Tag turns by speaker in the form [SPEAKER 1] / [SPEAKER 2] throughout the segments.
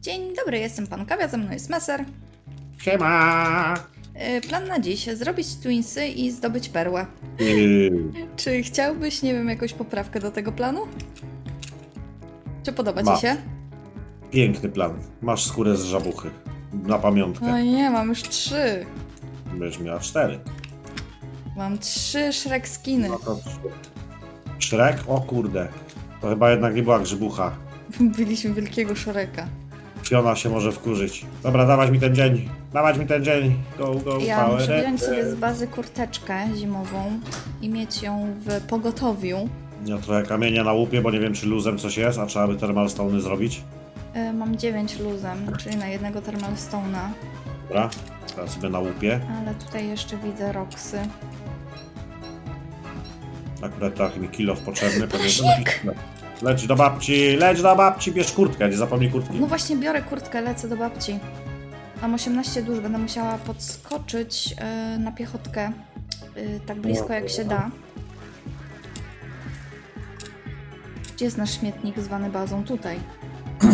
[SPEAKER 1] Dzień dobry, jestem pan Kawia, ze mną jest Meser.
[SPEAKER 2] Siema!
[SPEAKER 1] Yy, Plan na dziś, zrobić twinsy i zdobyć perłę.
[SPEAKER 2] Yy,
[SPEAKER 1] Czy chciałbyś, nie wiem, jakąś poprawkę do tego planu? Czy podoba
[SPEAKER 2] Ma.
[SPEAKER 1] ci się?
[SPEAKER 2] piękny plan. Masz skórę z żabuchy. Na pamiątkę.
[SPEAKER 1] No nie, mam już trzy.
[SPEAKER 2] Będziesz miała cztery.
[SPEAKER 1] Mam trzy Shrek skiny.
[SPEAKER 2] No to trzy. Szrek? O kurde. To chyba jednak nie była grzybucha.
[SPEAKER 1] Byliśmy wielkiego Shreka.
[SPEAKER 2] Fiona się może wkurzyć. Dobra, dawać mi ten dzień. Dawać mi ten dzień. Go, go,
[SPEAKER 1] Ja
[SPEAKER 2] power.
[SPEAKER 1] muszę wziąć sobie z bazy kurteczkę zimową i mieć ją w pogotowiu.
[SPEAKER 2] Ja trochę kamienia na łupie, bo nie wiem czy luzem coś jest, a trzeba by thermal stone'y zrobić.
[SPEAKER 1] Yy, Mam 9 luzem, czyli na jednego thermal stone'a.
[SPEAKER 2] Dobra, teraz sobie na łupie.
[SPEAKER 1] Ale tutaj jeszcze widzę roksy.
[SPEAKER 2] Akurat trochę mi kilof potrzebny. pewnie-
[SPEAKER 1] Ptasznik!
[SPEAKER 2] Leć do babci, leć do babci, bierz kurtkę, nie zapomnij kurtki.
[SPEAKER 1] No właśnie, biorę kurtkę, lecę do babci. Mam 18 dusz, będę musiała podskoczyć yy, na piechotkę yy, tak blisko jak się da. Gdzie jest nasz śmietnik zwany bazą? Tutaj.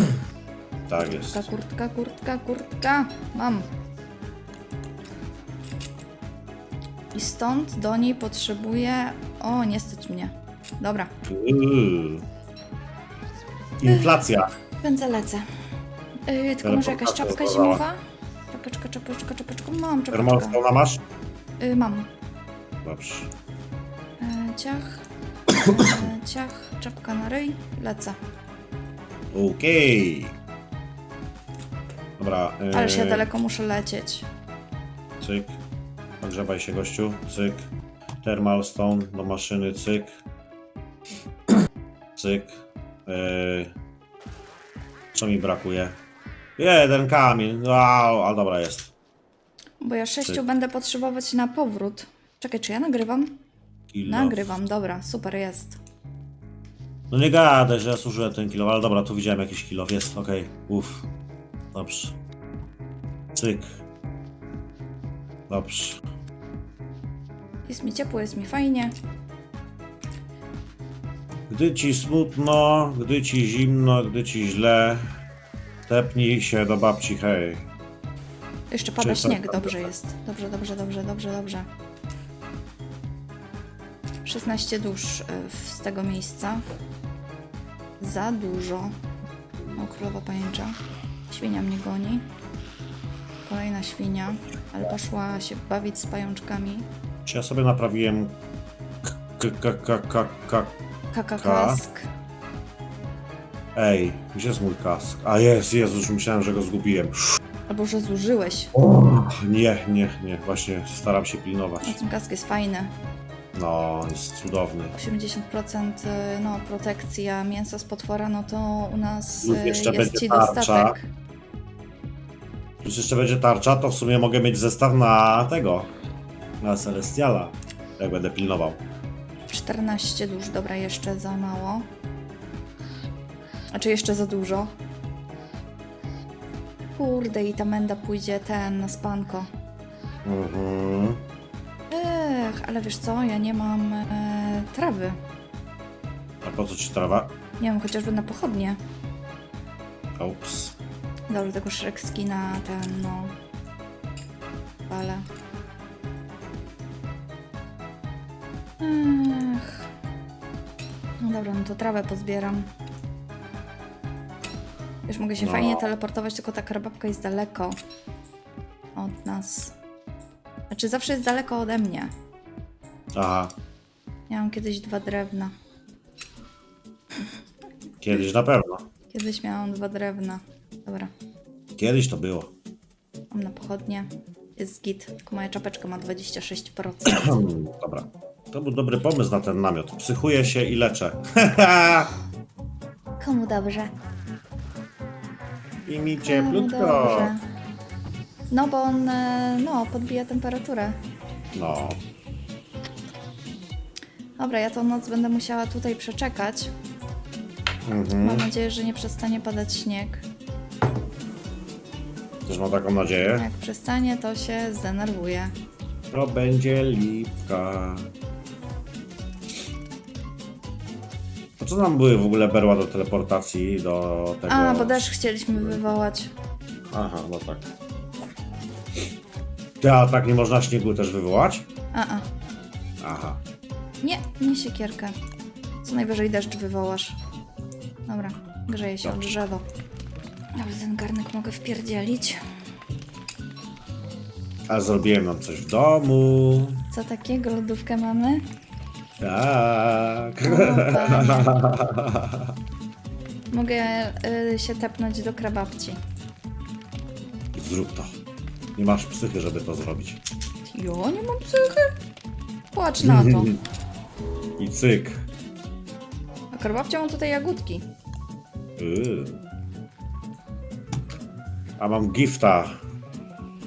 [SPEAKER 2] Tak jest.
[SPEAKER 1] Kurtka, kurtka, kurtka, kurtka. Mam. I stąd do niej potrzebuję... O, nie stać mnie. Dobra,
[SPEAKER 2] Yy. Inflacja.
[SPEAKER 1] pędzę lecę. Yy, tylko może jakaś czapka zimowa? Czapeczka, czapeczka, czapeczka. Mam czapeczkę.
[SPEAKER 2] stone'a masz?
[SPEAKER 1] Yy, mam.
[SPEAKER 2] Dobrze.
[SPEAKER 1] E, ciach, e, ciach, czapka na ryj, lecę.
[SPEAKER 2] Okej. Dobra. Yy,
[SPEAKER 1] Ależ ja daleko muszę lecieć.
[SPEAKER 2] Cyk. Ogrzewaj się gościu. Cyk. Thermal stone do maszyny. Cyk. Cyk. Yy. Co mi brakuje? Jeden kamień. Wow, ale dobra jest.
[SPEAKER 1] Bo ja sześciu
[SPEAKER 2] Cyk.
[SPEAKER 1] będę potrzebować na powrót. Czekaj, czy ja nagrywam? Nagrywam, dobra, super jest.
[SPEAKER 2] No nie gadaj, że ja zużyłem ten kilo, ale dobra, tu widziałem jakiś kilo, jest, okej, uff. Dobrze. Cyk. Dobrze.
[SPEAKER 1] Jest mi ciepło, jest mi fajnie.
[SPEAKER 2] Gdy ci smutno, gdy ci zimno, gdy ci źle, tepnij się do babci, hej.
[SPEAKER 1] Jeszcze pada
[SPEAKER 2] Czysto.
[SPEAKER 1] śnieg, dobrze jest. Dobrze, dobrze, dobrze, dobrze, dobrze. 16 dusz e, z tego miejsca. Za dużo. O, królowa pajęcza. Świnia mnie goni. Kolejna świnia, ale poszła się bawić z pajączkami.
[SPEAKER 2] Czy ja sobie naprawiłem k k k k k
[SPEAKER 1] Kakakask.
[SPEAKER 2] Ej, gdzie jest mój kask? A jest, Jezus, już myślałem, że go zgubiłem.
[SPEAKER 1] Albo że zużyłeś.
[SPEAKER 2] Nie, nie, nie, właśnie staram się
[SPEAKER 1] No
[SPEAKER 2] pilnować.
[SPEAKER 1] ten kask jest fajny.
[SPEAKER 2] No, jest cudowny.
[SPEAKER 1] 80% y, no, protekcji, a mięso z potwora, no to u nas y,
[SPEAKER 2] jeszcze
[SPEAKER 1] jest
[SPEAKER 2] będzie
[SPEAKER 1] ci
[SPEAKER 2] tarcza.
[SPEAKER 1] dostatek.
[SPEAKER 2] Plus jeszcze będzie tarcza, to w sumie mogę mieć zestaw na tego, na Celestiala, jak będę pilnował.
[SPEAKER 1] 14 dusz, dobra, jeszcze za mało. A czy jeszcze za dużo? Kurde, i ta menda pójdzie ten na spanko.
[SPEAKER 2] Mhm.
[SPEAKER 1] Ech, ale wiesz co, ja nie mam e, trawy.
[SPEAKER 2] A po co ci trawa?
[SPEAKER 1] Nie wiem, chociażby na pochodnie.
[SPEAKER 2] Ups.
[SPEAKER 1] Dobra, tego szrekski na ten, no... Ale... dobra, no to trawę pozbieram. Już mogę się
[SPEAKER 2] No.
[SPEAKER 1] fajnie teleportować, tylko ta krababka jest daleko od nas. Znaczy zawsze jest daleko ode mnie.
[SPEAKER 2] Aha,
[SPEAKER 1] Miałam kiedyś dwa drewna.
[SPEAKER 2] kiedyś na pewno.
[SPEAKER 1] Kiedyś miałam dwa drewna. Dobra,
[SPEAKER 2] Kiedyś to było.
[SPEAKER 1] mam na pochodnie. Jest git, tylko moja czapeczka ma 26%.
[SPEAKER 2] Hmm, Dobra. To był dobry pomysł na ten namiot. Psychuję się i leczę.
[SPEAKER 1] Komu dobrze?
[SPEAKER 2] I mi
[SPEAKER 1] Komu
[SPEAKER 2] cieplutko.
[SPEAKER 1] dobrze? No bo on, e, no, podbija temperaturę.
[SPEAKER 2] No.
[SPEAKER 1] Dobra, ja tą noc będę musiała tutaj przeczekać. Mam
[SPEAKER 2] Mhm.
[SPEAKER 1] nadzieję, że nie przestanie padać śnieg.
[SPEAKER 2] Też mam taką nadzieję.
[SPEAKER 1] Jak przestanie, to się zdenerwuję.
[SPEAKER 2] To będzie lipka. Po co nam były w ogóle berła do teleportacji, do tego...
[SPEAKER 1] A, bo deszcz chcieliśmy wywołać.
[SPEAKER 2] Aha, no tak. Ty, a tak nie można śniegu też wywołać?
[SPEAKER 1] A, a.
[SPEAKER 2] Aha.
[SPEAKER 1] Nie, nie siekierkę. Co najwyżej deszcz wywołasz. Dobra, grzeje się o
[SPEAKER 2] Dobrze.
[SPEAKER 1] drzewo. Ale ten garnek mogę wpierdzielić.
[SPEAKER 2] A zrobiłem nam coś w domu.
[SPEAKER 1] Co takiego? Lodówkę mamy?
[SPEAKER 2] Tak.
[SPEAKER 1] Mogę y, się tepnąć do krababci.
[SPEAKER 2] Zrób to. Nie masz psychy, żeby to zrobić.
[SPEAKER 1] Jo, nie mam psychy. Płacz na to.
[SPEAKER 2] I cyk.
[SPEAKER 1] A krababcia ma tutaj jagódki.
[SPEAKER 2] Yy. A mam gifta.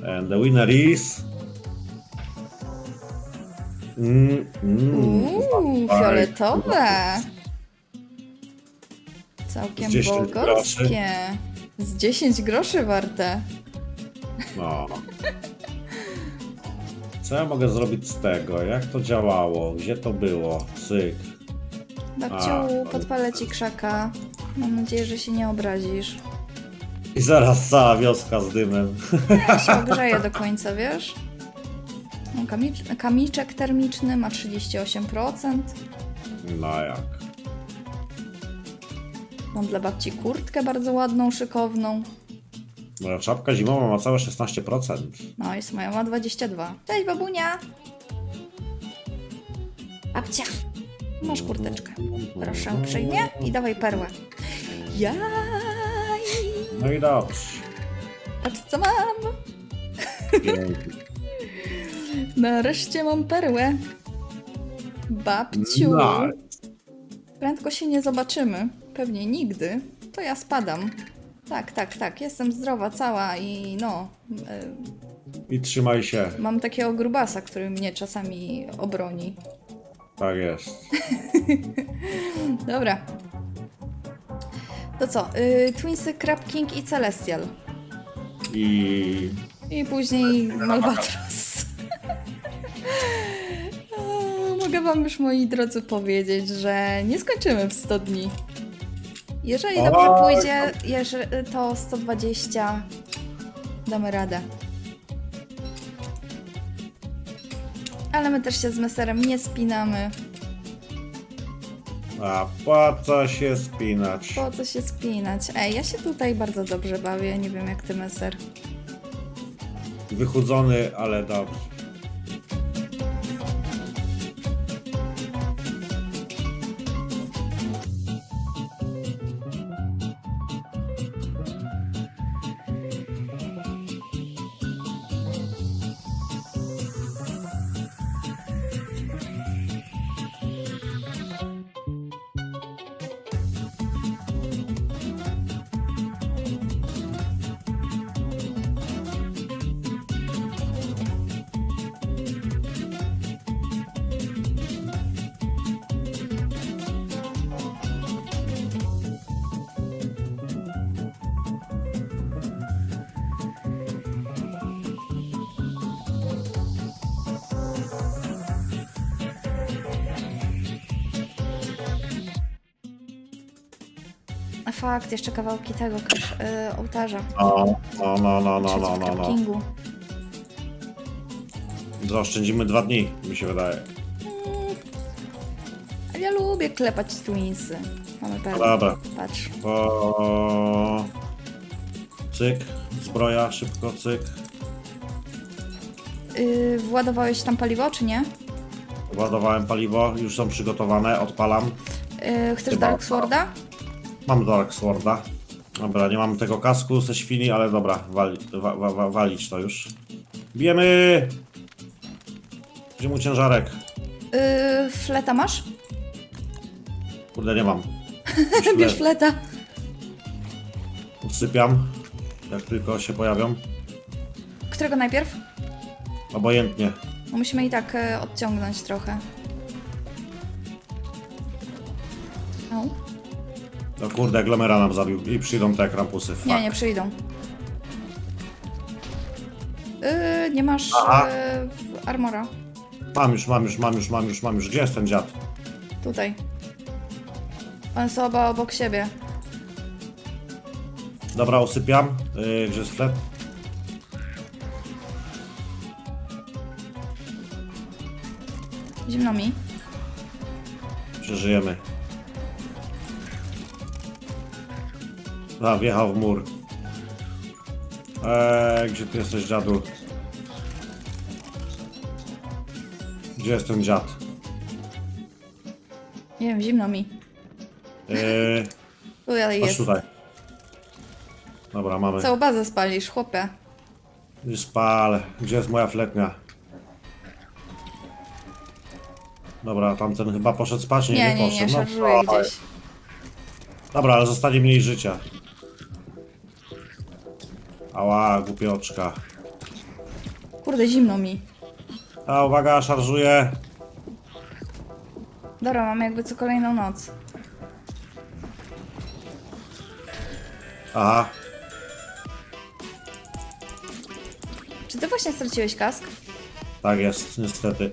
[SPEAKER 2] And the winner is... Mm, mm.
[SPEAKER 1] Uuu, fioletowe. Całkiem
[SPEAKER 2] Z 10
[SPEAKER 1] bogockie. Z 10 groszy warte.
[SPEAKER 2] No. Co ja mogę zrobić z tego? Jak to działało? Gdzie to było? Cyk.
[SPEAKER 1] Babciu,
[SPEAKER 2] A,
[SPEAKER 1] podpalę ci krzaka. Mam nadzieję, że się nie obrazisz.
[SPEAKER 2] I zaraz cała wioska z dymem.
[SPEAKER 1] Ja się ogrzeję do końca, wiesz? Kamicz, kamiczek termiczny ma 38%.
[SPEAKER 2] No jak?
[SPEAKER 1] Mam dla babci kurtkę bardzo ładną, szykowną.
[SPEAKER 2] Moja czapka zimowa ma całe 16%.
[SPEAKER 1] No i moja ma 22. Cześć babunia! Babcia! Masz kurteczkę. Proszę uprzejmie i dawaj perłę. Jaj!
[SPEAKER 2] No i dobrze.
[SPEAKER 1] Patrz co mam!
[SPEAKER 2] Pięknie.
[SPEAKER 1] Nareszcie mam perłę. Babciu!
[SPEAKER 2] Nice.
[SPEAKER 1] Prędko się nie zobaczymy. Pewnie nigdy. To ja spadam. Tak, tak, tak. Jestem zdrowa, cała i no.
[SPEAKER 2] I trzymaj się.
[SPEAKER 1] mam takiego grubasa, który mnie czasami obroni.
[SPEAKER 2] Tak jest.
[SPEAKER 1] Dobra. To co? Y, Twinsy, Crab King i Celestial.
[SPEAKER 2] I
[SPEAKER 1] I później Malbatros. Mogę wam już, moi drodzy, powiedzieć, że nie skończymy w 100 dni. Jeżeli dobrze
[SPEAKER 2] Oj,
[SPEAKER 1] pójdzie, to 120 damy radę. Ale my też się z meserem nie spinamy.
[SPEAKER 2] a po co się spinać?
[SPEAKER 1] Po co się spinać? Ej, ja się tutaj bardzo dobrze bawię. Nie wiem jak ty, meser.
[SPEAKER 2] Wychudzony, ale dobrze.
[SPEAKER 1] Fakt, jeszcze kawałki tego kresz, y, ołtarza.
[SPEAKER 2] No, no, no, no, no, no, no, no.
[SPEAKER 1] Kingu.
[SPEAKER 2] Zaoszczędzimy dwa dni, mi się wydaje.
[SPEAKER 1] Ale ja lubię klepać twinsy. Mamy perłę.
[SPEAKER 2] Dobra.
[SPEAKER 1] Patrz.
[SPEAKER 2] O... Cyk, zbroja, szybko, cyk.
[SPEAKER 1] Yy, władowałeś tam paliwo, czy nie?
[SPEAKER 2] Ładowałem paliwo, już są przygotowane, odpalam.
[SPEAKER 1] Yy, chcesz
[SPEAKER 2] Chyba.
[SPEAKER 1] Dark Sworda?
[SPEAKER 2] Mam Dark Sworda. Dobra, nie mam tego kasku ze świni, ale dobra, wali, wa, wa, wa, walić to już. Bijemy! Gdzie mu ciężarek?
[SPEAKER 1] Yy, fleta masz?
[SPEAKER 2] Kurde, nie mam.
[SPEAKER 1] Bierz fleta.
[SPEAKER 2] Usypiam, jak tylko się pojawią.
[SPEAKER 1] Którego najpierw?
[SPEAKER 2] Obojętnie.
[SPEAKER 1] Musimy i tak e, odciągnąć trochę.
[SPEAKER 2] No kurde, Glomera nam zabił i przyjdą te krampusy. Fuck.
[SPEAKER 1] Nie, nie przyjdą. Yy, nie masz
[SPEAKER 2] Aha.
[SPEAKER 1] yy, armora.
[SPEAKER 2] Mam już, mam już, mam już, mam już, mam już. Gdzie jest ten dziad?
[SPEAKER 1] Tutaj. One są oba obok siebie.
[SPEAKER 2] Dobra, usypiam. Yy, gdzie jest flet?
[SPEAKER 1] Zimno mi.
[SPEAKER 2] Przeżyjemy. A, wjechał w mur. Eee, gdzie ty jesteś, dziadu? Gdzie jest ten dziad?
[SPEAKER 1] Nie wiem, zimno mi.
[SPEAKER 2] Eee,
[SPEAKER 1] Tu ale
[SPEAKER 2] chodź
[SPEAKER 1] jest.
[SPEAKER 2] tutaj. Dobra, mamy.
[SPEAKER 1] Całą bazę spalisz, chłopie.
[SPEAKER 2] Już spal. Gdzie jest moja fletnia? Dobra, tamten chyba poszedł spać, nie,
[SPEAKER 1] Nie,
[SPEAKER 2] nie,
[SPEAKER 1] nie, nie,
[SPEAKER 2] poszedł.
[SPEAKER 1] szarżuję
[SPEAKER 2] no,
[SPEAKER 1] gdzieś.
[SPEAKER 2] Dobra, ale zostanie mniej życia. Ała, głupioczka.
[SPEAKER 1] Kurde, zimno mi.
[SPEAKER 2] A, uwaga, szarżuję.
[SPEAKER 1] Dobra, mamy jakby co kolejną noc.
[SPEAKER 2] Aha,
[SPEAKER 1] Czy ty właśnie straciłeś kask?
[SPEAKER 2] tak jest, niestety.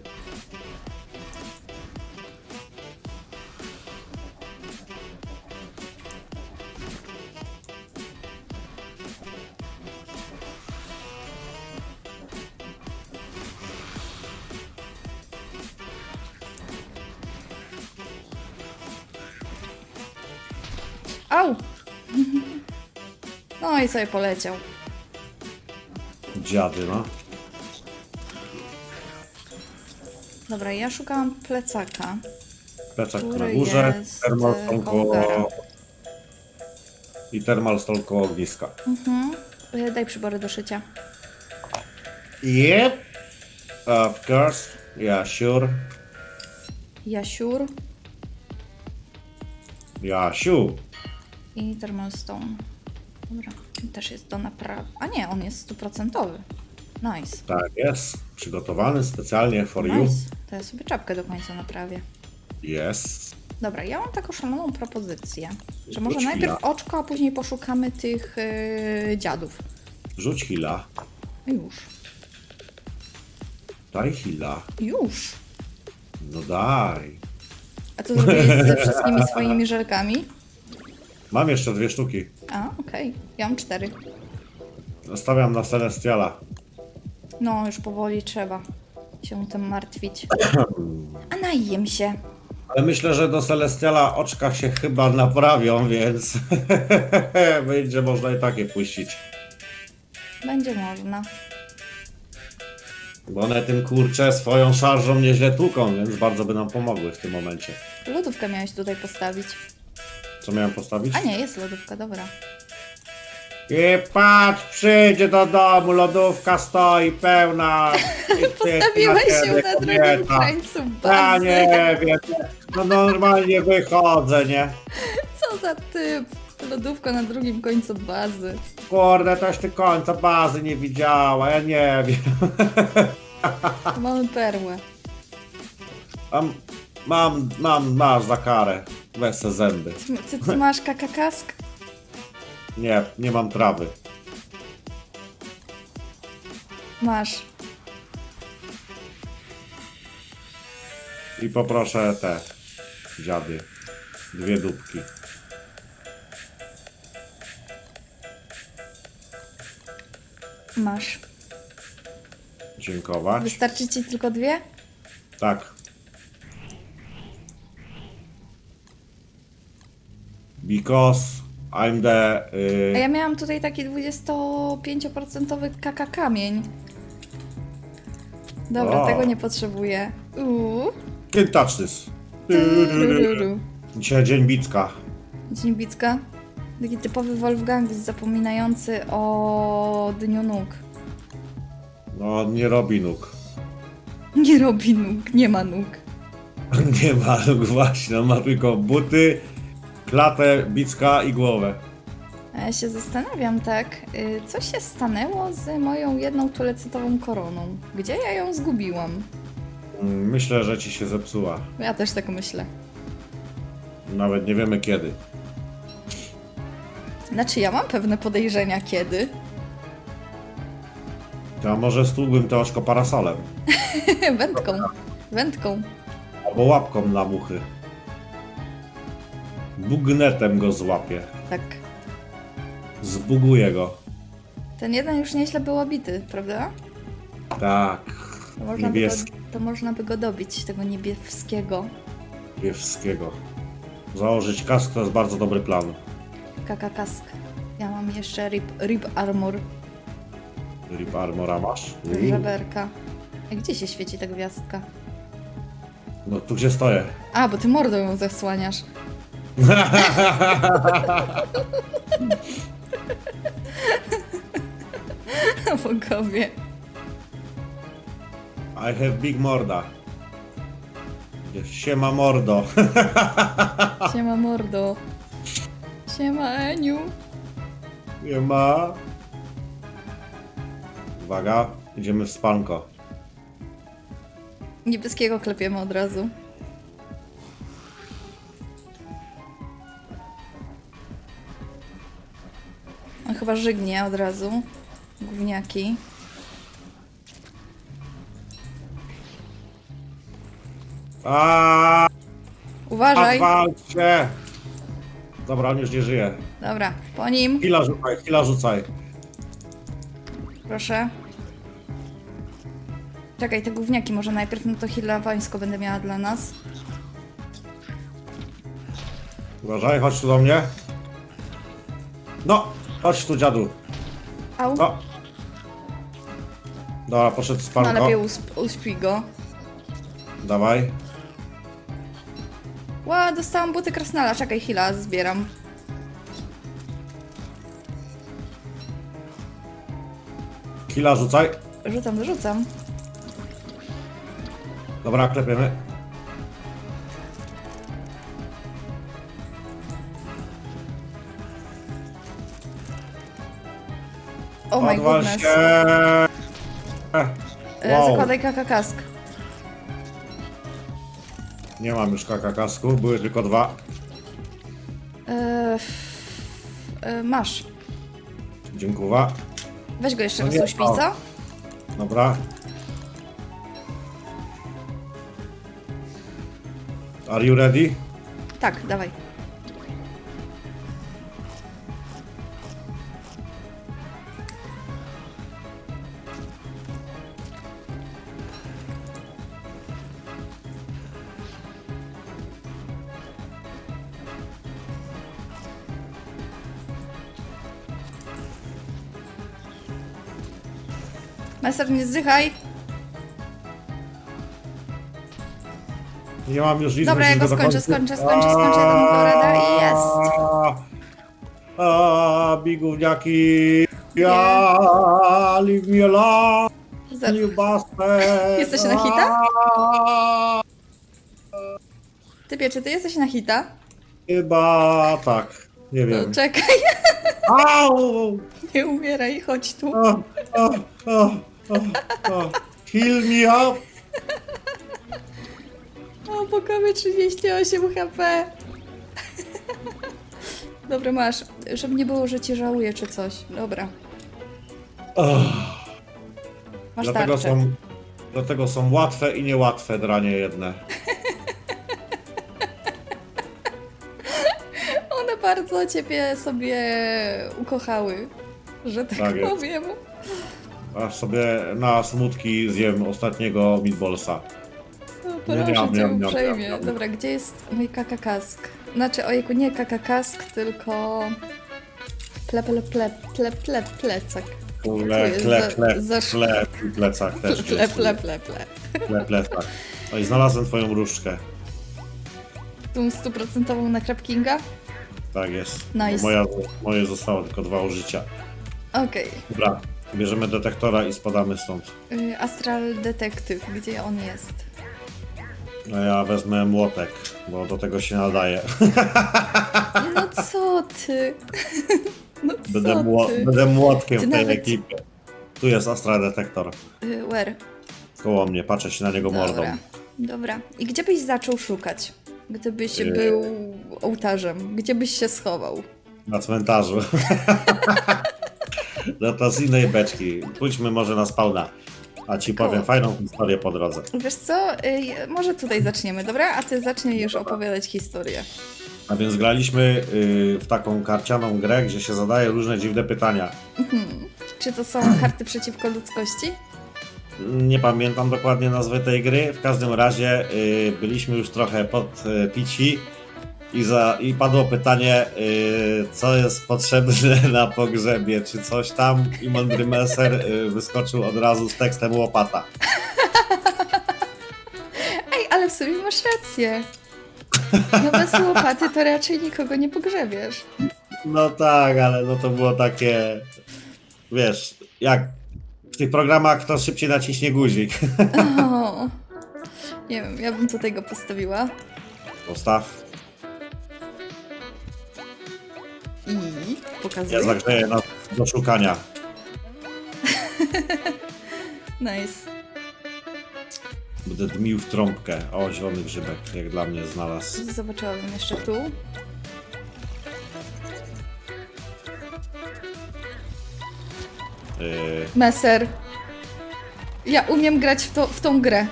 [SPEAKER 1] Sobie poleciał.
[SPEAKER 2] Dziady, no.
[SPEAKER 1] Dobra, ja szukałam plecaka.
[SPEAKER 2] Plecak na
[SPEAKER 1] Który
[SPEAKER 2] górze,
[SPEAKER 1] jest,
[SPEAKER 2] termal
[SPEAKER 1] e, koło.
[SPEAKER 2] I termal stone koło ogniska.
[SPEAKER 1] Mhm. Y, Daj przybory do szycia.
[SPEAKER 2] Yep. Of course. Yeah, sure.
[SPEAKER 1] Jasiur
[SPEAKER 2] Yeah, sure.
[SPEAKER 1] i thermal stone. Dobra, i też jest do naprawy. A nie, on jest stuprocentowy. Nice.
[SPEAKER 2] Tak jest. Przygotowany specjalnie for you.
[SPEAKER 1] Nice. To ja sobie czapkę do końca naprawię.
[SPEAKER 2] Yes.
[SPEAKER 1] Dobra, ja mam taką szaloną propozycję, że może
[SPEAKER 2] Rzuć
[SPEAKER 1] najpierw
[SPEAKER 2] chwila.
[SPEAKER 1] oczko, a później poszukamy tych yy, dziadów.
[SPEAKER 2] Rzuć hila.
[SPEAKER 1] Już.
[SPEAKER 2] Daj hila.
[SPEAKER 1] Już.
[SPEAKER 2] No daj.
[SPEAKER 1] A co zrobiłeś ze wszystkimi swoimi żelkami?
[SPEAKER 2] Mam jeszcze dwie sztuki.
[SPEAKER 1] A, okej. Ja mam cztery.
[SPEAKER 2] Stawiam na Celestiala.
[SPEAKER 1] No, już powoli trzeba się tym martwić. A najem się.
[SPEAKER 2] Ale myślę, że do Celestiala oczka się chyba naprawią, więc będzie można i takie puścić.
[SPEAKER 1] Będzie można.
[SPEAKER 2] Bo one tym kurcze swoją szarżą nieźle tłuką, więc bardzo by nam pomogły w tym momencie.
[SPEAKER 1] Lodówkę miałeś tutaj postawić.
[SPEAKER 2] Co miałem postawić?
[SPEAKER 1] A nie, jest lodówka, dobra.
[SPEAKER 2] I patrz, przyjdzie do domu, lodówka stoi pełna. I ty
[SPEAKER 1] Postawiłeś
[SPEAKER 2] na
[SPEAKER 1] ją
[SPEAKER 2] ciebie,
[SPEAKER 1] na drugim
[SPEAKER 2] kobieta.
[SPEAKER 1] krańcu
[SPEAKER 2] Ja
[SPEAKER 1] bazy.
[SPEAKER 2] nie wiem, no normalnie wychodzę, nie?
[SPEAKER 1] Co za typ? Lodówka na drugim końcu bazy.
[SPEAKER 2] Kurde, też ty końca bazy nie widziała, ja nie wiem.
[SPEAKER 1] Mamy perłę.
[SPEAKER 2] Mam, mam, mam, masz za karę. Se zęby.
[SPEAKER 1] Ty, ty, ty masz kakakask?
[SPEAKER 2] Nie, nie mam trawy.
[SPEAKER 1] Masz.
[SPEAKER 2] I poproszę te dziady. Dwie dupki.
[SPEAKER 1] Masz.
[SPEAKER 2] Dziękować.
[SPEAKER 1] Wystarczy ci tylko dwie?
[SPEAKER 2] Tak. Because I'm the...
[SPEAKER 1] A
[SPEAKER 2] Y,
[SPEAKER 1] ja miałam tutaj taki 25% kaka kamień. Dobra,
[SPEAKER 2] O.
[SPEAKER 1] tego nie potrzebuję. Uuu.
[SPEAKER 2] can't touch this.
[SPEAKER 1] Turururu.
[SPEAKER 2] Dzisiaj dzień Bicka.
[SPEAKER 1] Dzień Bicka. Taki typowy Wolfgang zapominający o Dniu Nóg.
[SPEAKER 2] No, nie robi nóg.
[SPEAKER 1] Nie robi nóg, nie ma nóg.
[SPEAKER 2] Nie ma nóg właśnie, on ma tylko buty, klatę, Bicka i głowę.
[SPEAKER 1] A ja się zastanawiam tak, y, co się stanęło z moją jedną tulecetową koroną? Gdzie ja ją zgubiłam?
[SPEAKER 2] Mm, Myślę, że ci się zepsuła.
[SPEAKER 1] Ja też tak myślę.
[SPEAKER 2] Nawet nie wiemy kiedy.
[SPEAKER 1] Znaczy, ja mam pewne podejrzenia kiedy.
[SPEAKER 2] To a może stługłbym to oczko parasolem.
[SPEAKER 1] Wędką. Wędką.
[SPEAKER 2] Albo łapką na muchy. Bugnetem go złapię.
[SPEAKER 1] Tak.
[SPEAKER 2] Zbuguję go.
[SPEAKER 1] Ten jeden już nieźle był obity, prawda?
[SPEAKER 2] Tak.
[SPEAKER 1] To można, by go,
[SPEAKER 2] Niebieski.
[SPEAKER 1] to można by go dobić, tego niebieskiego.
[SPEAKER 2] Niebieskiego. Założyć kask to jest bardzo dobry plan.
[SPEAKER 1] Kaka kask. Ja mam jeszcze rib, rib armor,
[SPEAKER 2] Rip Armora masz? Uuu.
[SPEAKER 1] żeberka. A gdzie się świeci ta gwiazdka?
[SPEAKER 2] No tu gdzie stoję.
[SPEAKER 1] A, bo ty mordą ją zasłaniasz. Bogowie.
[SPEAKER 2] I have big morda. Siema mordo.
[SPEAKER 1] Siema mordo. Siema Eniu.
[SPEAKER 2] Nie ma. Uwaga, idziemy w spanko.
[SPEAKER 1] Niebieskiego klepiemy od razu. Chyba żygnie od razu. Gówniaki.
[SPEAKER 2] A,
[SPEAKER 1] Uważaj!
[SPEAKER 2] walcie! Dobra, on już nie żyje.
[SPEAKER 1] Dobra, po nim.
[SPEAKER 2] Hila rzucaj, hila rzucaj.
[SPEAKER 1] Proszę. Czekaj, te gówniaki może najpierw, no to Hila Wańsko będę miała dla nas.
[SPEAKER 2] Uważaj, chodź tu do mnie. No, chodź tu dziadu.
[SPEAKER 1] Au.
[SPEAKER 2] No. Dobra, poszedł
[SPEAKER 1] No
[SPEAKER 2] spanko.
[SPEAKER 1] lepiej usp uśpi go.
[SPEAKER 2] Dawaj.
[SPEAKER 1] Ła, dostałam buty krasnala. Czekaj, Hila zbieram.
[SPEAKER 2] Hila rzucaj.
[SPEAKER 1] Rzucam, rzucam.
[SPEAKER 2] Dobra, klepiemy.
[SPEAKER 1] Oh my
[SPEAKER 2] Odwal
[SPEAKER 1] goodness.
[SPEAKER 2] się.
[SPEAKER 1] E,
[SPEAKER 2] Wow.
[SPEAKER 1] Zakładaj kaka kask.
[SPEAKER 2] Nie mam już kaka kasku, były tylko dwa.
[SPEAKER 1] E, f- e, masz.
[SPEAKER 2] Dziękuję.
[SPEAKER 1] Weź go jeszcze
[SPEAKER 2] No
[SPEAKER 1] raz
[SPEAKER 2] nie,
[SPEAKER 1] uśpi,
[SPEAKER 2] o.
[SPEAKER 1] co?
[SPEAKER 2] Dobra. Are you ready?
[SPEAKER 1] Tak, dawaj. Master, nie zdychaj.
[SPEAKER 2] Nie mam już nic.
[SPEAKER 1] Dobra, ja go skończę, skończę, skończę, skończę, radę i jest.
[SPEAKER 2] A, bigówniaki. Ja, leave me alone,
[SPEAKER 1] Za-
[SPEAKER 2] you bastard.
[SPEAKER 1] Jesteś na hita?
[SPEAKER 2] A,
[SPEAKER 1] Typie, czy ty jesteś na hita?
[SPEAKER 2] Chyba tak. Nie wiem.
[SPEAKER 1] czekaj,
[SPEAKER 2] Au!
[SPEAKER 1] nie umieraj, chodź tu.
[SPEAKER 2] O, o, o, o, o. Heal me up.
[SPEAKER 1] O, bokowie 38 HP. Dobra, masz. Żeby nie było, że cię żałuję czy coś. Dobra,
[SPEAKER 2] Oh,
[SPEAKER 1] masz
[SPEAKER 2] dlatego,
[SPEAKER 1] tarczę.
[SPEAKER 2] są, dlatego są łatwe i niełatwe dranie jedne.
[SPEAKER 1] One bardzo ciebie sobie ukochały, że tak,
[SPEAKER 2] Tak jest. Aż sobie na smutki zjem ostatniego meatballsa.
[SPEAKER 1] No,
[SPEAKER 2] Nie
[SPEAKER 1] proszę
[SPEAKER 2] miałam,
[SPEAKER 1] cię
[SPEAKER 2] miałam,
[SPEAKER 1] uprzejmie.
[SPEAKER 2] miałam.
[SPEAKER 1] Dobra, gdzie jest mój kakakask? Znaczy, ojejku, nie kakakask, tylko... Ple, ple, ple, ple, ple, plecak.
[SPEAKER 2] Kule,
[SPEAKER 1] jest
[SPEAKER 2] kle,
[SPEAKER 1] za-
[SPEAKER 2] kle,
[SPEAKER 1] za-
[SPEAKER 2] kle, plecak też
[SPEAKER 1] Ple,
[SPEAKER 2] jest.
[SPEAKER 1] ple, ple, ple.
[SPEAKER 2] Ple, plecak. I znalazłem twoją różdżkę.
[SPEAKER 1] Tą stuprocentową na Crab Kinga?
[SPEAKER 2] Tak jest.
[SPEAKER 1] Nice.
[SPEAKER 2] Moja, moje zostało tylko dwa użycia.
[SPEAKER 1] Okej.
[SPEAKER 2] Dobra, bierzemy detektora i spadamy stąd.
[SPEAKER 1] Y, Astral Detective, gdzie on jest?
[SPEAKER 2] No ja wezmę młotek, bo do tego się nadaje.
[SPEAKER 1] No co ty? No co
[SPEAKER 2] Będę, mło,
[SPEAKER 1] ty?
[SPEAKER 2] będę młotkiem
[SPEAKER 1] Ty
[SPEAKER 2] w tej
[SPEAKER 1] nawet-
[SPEAKER 2] ekipie. Tu jest Astra detektor.
[SPEAKER 1] Y, Where?
[SPEAKER 2] Koło mnie, patrzę się na niego mordą.
[SPEAKER 1] Dobra. Dobra. I gdzie byś zaczął szukać? Gdybyś
[SPEAKER 2] Yy.
[SPEAKER 1] był ołtarzem, gdzie byś się schował?
[SPEAKER 2] Na cmentarzu. no to z innej beczki. Pójdźmy może na spawna. A ci powiem fajną historię po drodze.
[SPEAKER 1] Wiesz co, y, może tutaj zaczniemy, dobra? A ty zacznij już opowiadać historię.
[SPEAKER 2] A więc graliśmy y, w taką karcianą grę, gdzie się zadaje różne dziwne pytania.
[SPEAKER 1] Czy to są karty przeciwko ludzkości?
[SPEAKER 2] Nie pamiętam dokładnie nazwy tej gry. W każdym razie y, byliśmy już trochę podpici i, za, i padło pytanie, y, co jest potrzebne na pogrzebie, czy coś tam. I mądry meser y, wyskoczył od razu z tekstem łopata.
[SPEAKER 1] Ej, ale w sumie masz rację. No bez łopaty to raczej nikogo nie pogrzebiesz.
[SPEAKER 2] No tak, ale no to było takie, wiesz, jak w tych programach kto szybciej naciśnie guzik.
[SPEAKER 1] O, nie wiem, ja bym tutaj go postawiła.
[SPEAKER 2] Postaw.
[SPEAKER 1] I
[SPEAKER 2] Ja
[SPEAKER 1] pokazuję.
[SPEAKER 2] zagrzeję na, do szukania.
[SPEAKER 1] Nice.
[SPEAKER 2] Będę dmił w trąbkę. O, zielony grzybek, jak dla mnie znalazł.
[SPEAKER 1] Zobaczyłabym jeszcze tu.
[SPEAKER 2] Yy,
[SPEAKER 1] Meser. Ja umiem grać w, to, w tą grę.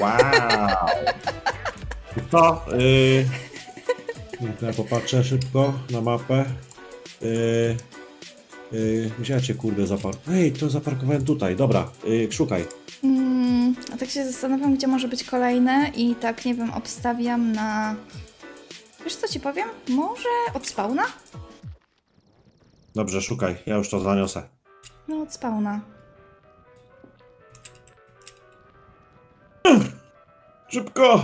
[SPEAKER 2] wow! To, yy, ja popatrzę szybko na mapę. Yy, yy, gdzie ja cię kurde zapark... Ej, to zaparkowałem tutaj, dobra, yy, szukaj.
[SPEAKER 1] Mm, a tak się zastanawiam, gdzie może być kolejne i tak, nie wiem, obstawiam na... Wiesz co ci powiem? Może od spawna?
[SPEAKER 2] Dobrze, szukaj, ja już to zaniosę.
[SPEAKER 1] No od spawna.
[SPEAKER 2] Szybko!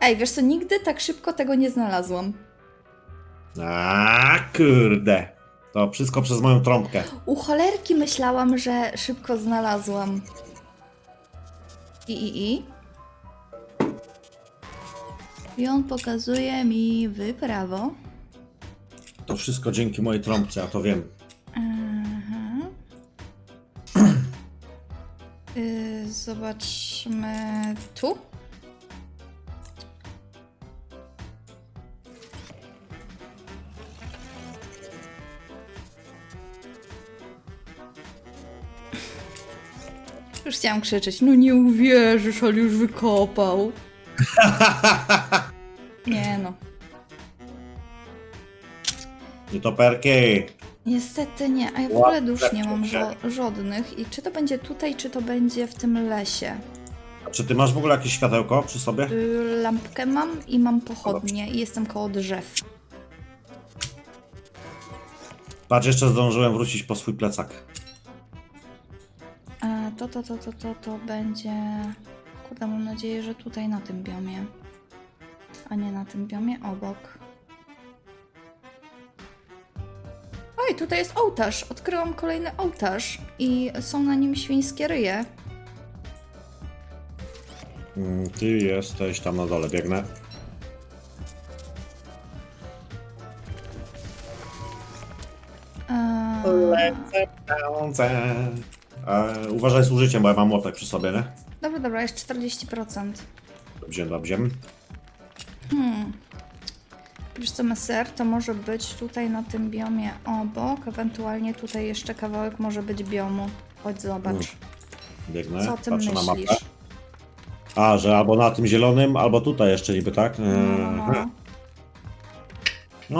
[SPEAKER 1] Ej, wiesz co, nigdy tak szybko tego nie znalazłam.
[SPEAKER 2] A kurde. To wszystko przez moją trąbkę.
[SPEAKER 1] U cholerki myślałam, że szybko znalazłam. I, i, i. I on pokazuje mi w prawo.
[SPEAKER 2] To wszystko dzięki mojej trąbce, ja to wiem.
[SPEAKER 1] Mhm. Y, zobaczmy tu. Już chciałam krzyczeć, no nie uwierzysz, ale już wykopał. Nie no.
[SPEAKER 2] Nietoperki.
[SPEAKER 1] Niestety nie, a ja w ogóle dusz nie mam żo- żadnych. I czy to będzie tutaj, czy to będzie w tym lesie?
[SPEAKER 2] A czy ty masz w ogóle jakieś światełko przy sobie?
[SPEAKER 1] Y, Lampkę mam i mam pochodnie i jestem koło drzew.
[SPEAKER 2] Patrz, jeszcze zdążyłem wrócić po swój plecak.
[SPEAKER 1] To, to, to, to, to, to będzie... Kurde, mam nadzieję, że tutaj na tym biomie. A nie na tym biomie, obok. Oj, tutaj jest ołtarz. Odkryłam kolejny ołtarz i są na nim świńskie ryje.
[SPEAKER 2] Mm, Ty jesteś tam na dole, biegnę.
[SPEAKER 1] Eee...
[SPEAKER 2] Lecę. E, uważaj z użyciem, bo ja mam młotek przy sobie, nie?
[SPEAKER 1] Dobra, dobra, jest 40%.
[SPEAKER 2] Dobrze, dobrze.
[SPEAKER 1] Hmm. Wiesz co, Messer, to może być tutaj na tym biomie obok, ewentualnie tutaj jeszcze kawałek może być biomu. Chodź zobacz.
[SPEAKER 2] Biegnę,
[SPEAKER 1] Co o tym
[SPEAKER 2] patrzę na mapę.
[SPEAKER 1] myślisz?
[SPEAKER 2] A, że albo na tym zielonym, albo tutaj jeszcze niby, tak?
[SPEAKER 1] No, no,
[SPEAKER 2] Mhm.
[SPEAKER 1] no.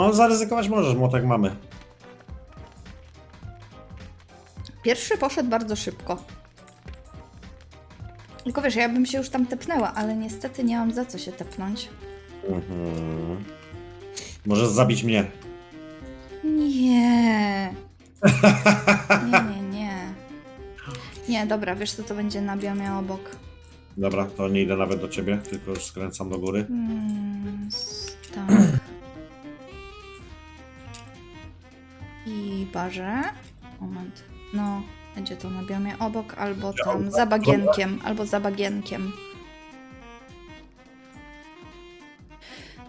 [SPEAKER 2] No, zaryzykować możesz, młotek mamy.
[SPEAKER 1] Pierwszy poszedł bardzo szybko. Tylko wiesz, ja bym się już tam tepnęła, ale niestety nie mam za co się tepnąć.
[SPEAKER 2] Mhm. Możesz zabić mnie.
[SPEAKER 1] Nie. Nie, nie, nie. Nie, dobra, wiesz co to będzie na biomie obok.
[SPEAKER 2] Dobra, to nie idę nawet do ciebie, tylko już skręcam do góry.
[SPEAKER 1] S- tak. I barze. Moment. No, będzie to na biomie obok, albo tam za bagienkiem, albo za bagienkiem.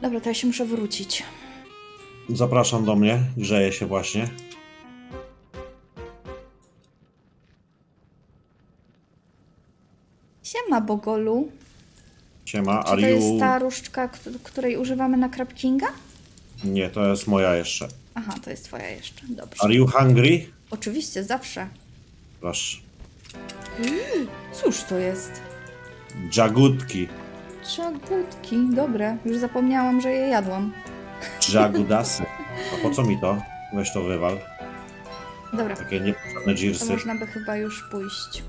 [SPEAKER 1] Dobra, to ja się muszę wrócić.
[SPEAKER 2] Zapraszam do mnie, grzeję się właśnie.
[SPEAKER 1] Siema, Bogolu.
[SPEAKER 2] Siema,
[SPEAKER 1] Czy to jest ta różdżka, k- której używamy na Crab Kinga?
[SPEAKER 2] Nie, to jest moja jeszcze.
[SPEAKER 1] Aha, to jest twoja jeszcze. Dobrze.
[SPEAKER 2] Are you hungry?
[SPEAKER 1] Oczywiście, zawsze.
[SPEAKER 2] Proszę.
[SPEAKER 1] Cóż to jest?
[SPEAKER 2] Jagutki.
[SPEAKER 1] Czagutki, dobre. Już zapomniałam, że je jadłam.
[SPEAKER 2] Jagudasy. A po co mi to? Weź to wywal.
[SPEAKER 1] Dobra,
[SPEAKER 2] Takie niepotrzebne
[SPEAKER 1] to można by chyba już pójść.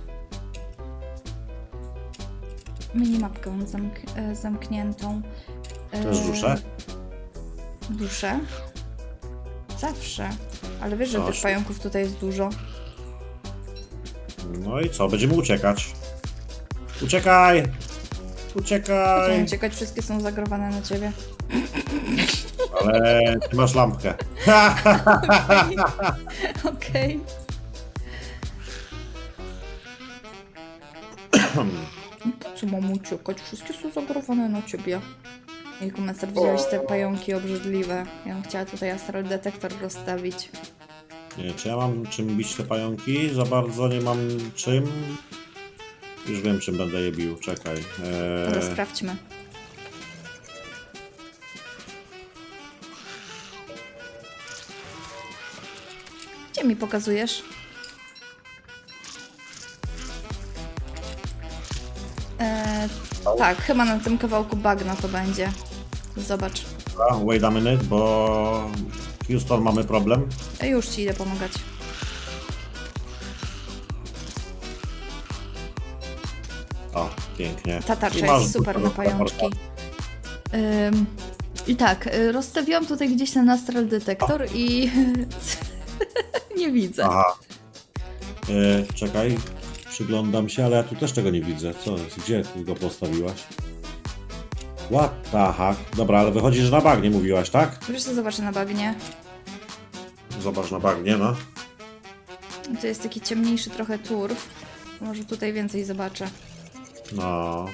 [SPEAKER 1] Minimapkę zamk- e, zamkniętą. E,
[SPEAKER 2] Też duszę?
[SPEAKER 1] Duszę? Zawsze. Ale wiesz, że tych pająków tutaj jest dużo.
[SPEAKER 2] No i co? Będziemy uciekać. Uciekaj!
[SPEAKER 1] Po co
[SPEAKER 2] Uciekaj!
[SPEAKER 1] uciekać? Wszystkie są zagrowane na ciebie.
[SPEAKER 2] Ale ty masz lampkę.
[SPEAKER 1] Okej. Po co mam uciekać? Wszystkie są zagrowane na ciebie. Jejku, Master, wziąłeś te pająki obrzydliwe. Ja bym chciała tutaj astral detektor rozstawić.
[SPEAKER 2] Nie, czy ja mam czym bić te pająki? Za bardzo nie mam czym. Już wiem, czym będę je bił. Czekaj.
[SPEAKER 1] Ale
[SPEAKER 2] Eee,
[SPEAKER 1] sprawdźmy. Gdzie mi pokazujesz? Eee, tak, chyba na tym kawałku bagna to będzie. Zobacz.
[SPEAKER 2] dobra, wait a minute, bo Houston mamy problem.
[SPEAKER 1] E, Już ci idę pomagać.
[SPEAKER 2] O, pięknie.
[SPEAKER 1] Ta
[SPEAKER 2] I
[SPEAKER 1] tarcza
[SPEAKER 2] masz
[SPEAKER 1] jest super na
[SPEAKER 2] dużo
[SPEAKER 1] pajączki. Ym, I tak, y, rozstawiłam tutaj gdzieś ten astral detektor i nie widzę.
[SPEAKER 2] Aha. E, czekaj, przyglądam się, ale ja tu też tego nie widzę. Co jest? Gdzie ty go postawiłaś? What the heck? Dobra, ale wychodzi, że na bagnie mówiłaś, tak?
[SPEAKER 1] Wiesz co zobaczę na bagnie?
[SPEAKER 2] Zobacz na bagnie, no.
[SPEAKER 1] To jest taki ciemniejszy trochę turf. Może tutaj więcej zobaczę.
[SPEAKER 2] No.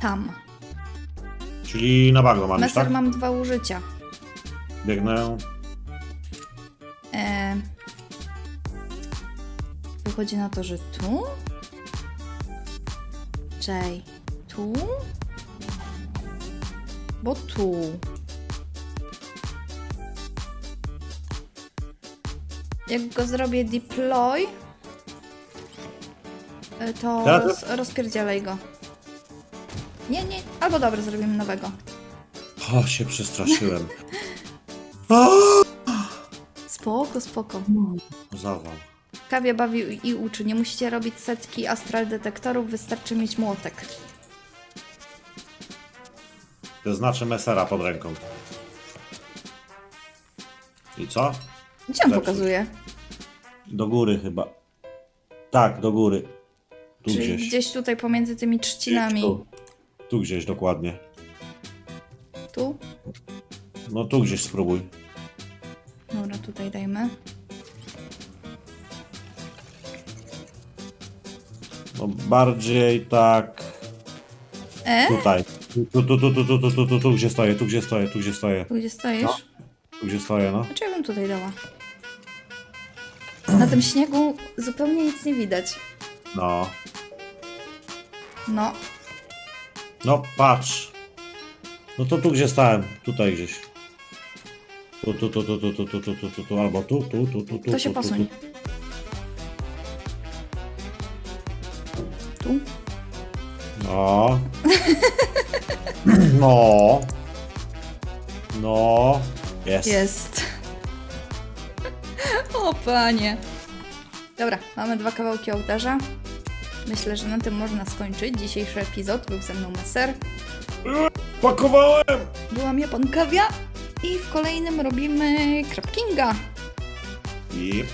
[SPEAKER 1] Tam.
[SPEAKER 2] Czyli na bagno mam iść,
[SPEAKER 1] Meser
[SPEAKER 2] tak?
[SPEAKER 1] mam dwa użycia.
[SPEAKER 2] Biegnę.
[SPEAKER 1] Wychodzi na to, że tu? Czej. Tu? Bo tu. Jak go zrobię deploy, e, to
[SPEAKER 2] Teraz-
[SPEAKER 1] roz, rozpierdzielaj go. Nie, nie. Albo dobra, zrobimy nowego.
[SPEAKER 2] O, się przestraszyłem.
[SPEAKER 1] Spoko, spoko.
[SPEAKER 2] Zawał.
[SPEAKER 1] Kawie bawi i uczy. Nie musicie robić setki astral detektorów, wystarczy mieć młotek.
[SPEAKER 2] To znaczy mesera pod ręką. I co?
[SPEAKER 1] Gdzie on
[SPEAKER 2] Zepsuć.
[SPEAKER 1] pokazuje?
[SPEAKER 2] Do góry chyba. Tak, do góry. Tu
[SPEAKER 1] Czyli
[SPEAKER 2] gdzieś.
[SPEAKER 1] gdzieś. tutaj pomiędzy tymi trzcinami.
[SPEAKER 2] Tu. tu gdzieś dokładnie.
[SPEAKER 1] Tu?
[SPEAKER 2] No tu gdzieś spróbuj.
[SPEAKER 1] Dobra, tutaj dajmy.
[SPEAKER 2] No bardziej tak
[SPEAKER 1] E?
[SPEAKER 2] tutaj. Tu, tu, tu, tu, tu, tu, tu, tu, tu, tu gdzie stoję, tu gdzie stoję, tu gdzie stoję,
[SPEAKER 1] Tu gdzie stoisz?
[SPEAKER 2] No. tu gdzie stoję, no.
[SPEAKER 1] Znaczy ja bym tutaj dała. Na tym śniegu zupełnie nic nie widać.
[SPEAKER 2] No.
[SPEAKER 1] No,
[SPEAKER 2] No patrz. No to tu gdzie stałem, tutaj gdzieś. Tu, tu, tu, tu, tu, tu, tu, tu, tu, tu, tu, albo tu, tu, tu, tu, tu.
[SPEAKER 1] to się
[SPEAKER 2] tu, tu,
[SPEAKER 1] posuń.
[SPEAKER 2] tu.
[SPEAKER 1] Tu?
[SPEAKER 2] No. No. No. Jest.
[SPEAKER 1] Jest. O panie. Dobra, mamy dwa kawałki ołtarza. Myślę, że na tym można skończyć dzisiejszy epizod. Był ze mną Messer.
[SPEAKER 2] Pakowałem!
[SPEAKER 1] Byłam Japonkawia i w kolejnym robimy Crab Kinga.
[SPEAKER 2] I